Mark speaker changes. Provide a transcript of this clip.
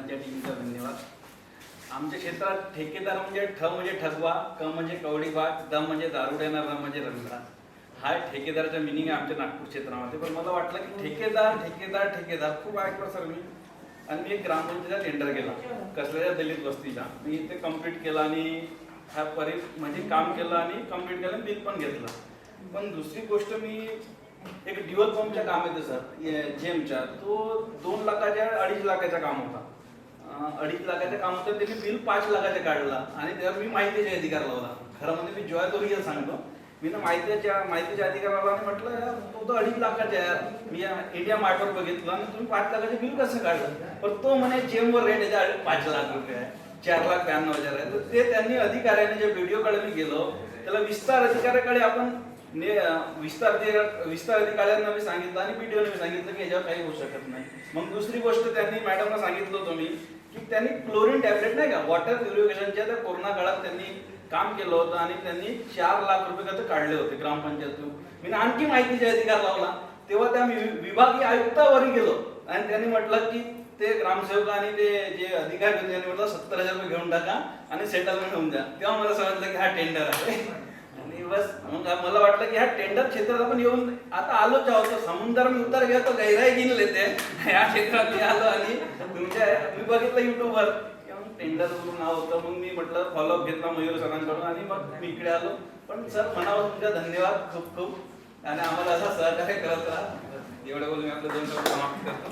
Speaker 1: ग्रामपंचायत टीमचा धन्यवाद. आमच्या क्षेत्रात ठेकेदार म्हणजे ठ म्हणजे ठगवा क म्हणजे कवडी भाग द म्हणजे दारुड्याना र म्हणजे रंगडा. हा ठेकेदाराचा मिनिंग आहे आमच्या नागपूर क्षेत्रामध्ये. पण मला वाटलं की ठेकेदार ठेकेदार ठेकेदार खूप ऐकलं सर मी आणि मी एक ग्रामपंचायतीचा टेंडर केला. कसल्याच्या दलित वस्तीचा. मी ते कंप्लीट केला आणि हा परि म्हणजे काम केलं आणि कंप्लीट केलं बिल पण घेतलं. पण दुसरी गोष्ट मी एक ड्युअल पंपच्या काम येतं सर जेमच्या तो दोन लाखाच्या अडीच लाखाचा काम होता. अडीच लाखाचं काम होतं त्यांनी बिल पाच लाखाचं काढला. आणि त्यावर मी माहितीच्या अधिकार लावला. खरं म्हणजे मी जॉय करू सांगतो. मी ना माहितीच्या माहितीच्या अधिकाराला म्हटलं यार तो तर अडीच लाखाचा यार. मी इंडिया मार्टवर बघितलं आणि तुम्ही पाच लाखाचे बिल कसं काढलं? पण तो म्हणे जेमवर रेट याच्या पाच लाख रुपये आहे. चार लाख ब्याण्णव हजार आहे. तर ते त्यांनी अधिकाऱ्याने जे व्हिडिओकडे मी गेलो त्याला विस्तार अधिकाऱ्याकडे आपण ने विस्तार विस्तार अधिकाऱ्यांना मी सांगितलं आणि पीटीओने मी सांगितलं की याच्यावर काही होऊ शकत नाही. मग दुसरी गोष्ट त्यांनी मॅडमला सांगितलं होतं मी की त्यांनी क्लोरीन टॅबलेट नाही का? वॉटर प्युरिफिकेशनच्या त्या कोरोना काळात त्यांनी काम केलं होतं आणि त्यांनी चार लाख रुपये कसं काढले होते ग्रामपंचायतून. मी आणखी माहितीचा अधिकार लावला तेव्हा त्या मी विभागीय आयुक्तावरही गेलो. आणि त्यांनी म्हटलं की ते ग्रामसेवक आणि ते जे अधिकारी होते त्यांनी म्हटलं सत्तर हजार रुपये घेऊन टाका आणि सेटलमेंट होऊन द्या. तेव्हा मला समजलं की हा टेंडर आहे. बस मग मला वाटलं की ह्या टेंडर क्षेत्रात आपण येऊन आता आलोच आहोत तर समुद्र मी उतर घ्या तो गहराई घेऊन लेते या क्षेत्रात मी आलो आणि तुमच्या मी बघितलं युट्यूबवर टेंडर नाव होतं. मग मी म्हटलं फॉलोअप घेतला मयूर सरांकडून आणि मग मी इकडे आलो. पण सर म्हणावं तुमच्या धन्यवाद खूप खूप. आणि आम्हाला असा सहकार्य करत राहा. एवढं बोलून मी आपलं दोन शब्द समाप्त करतो.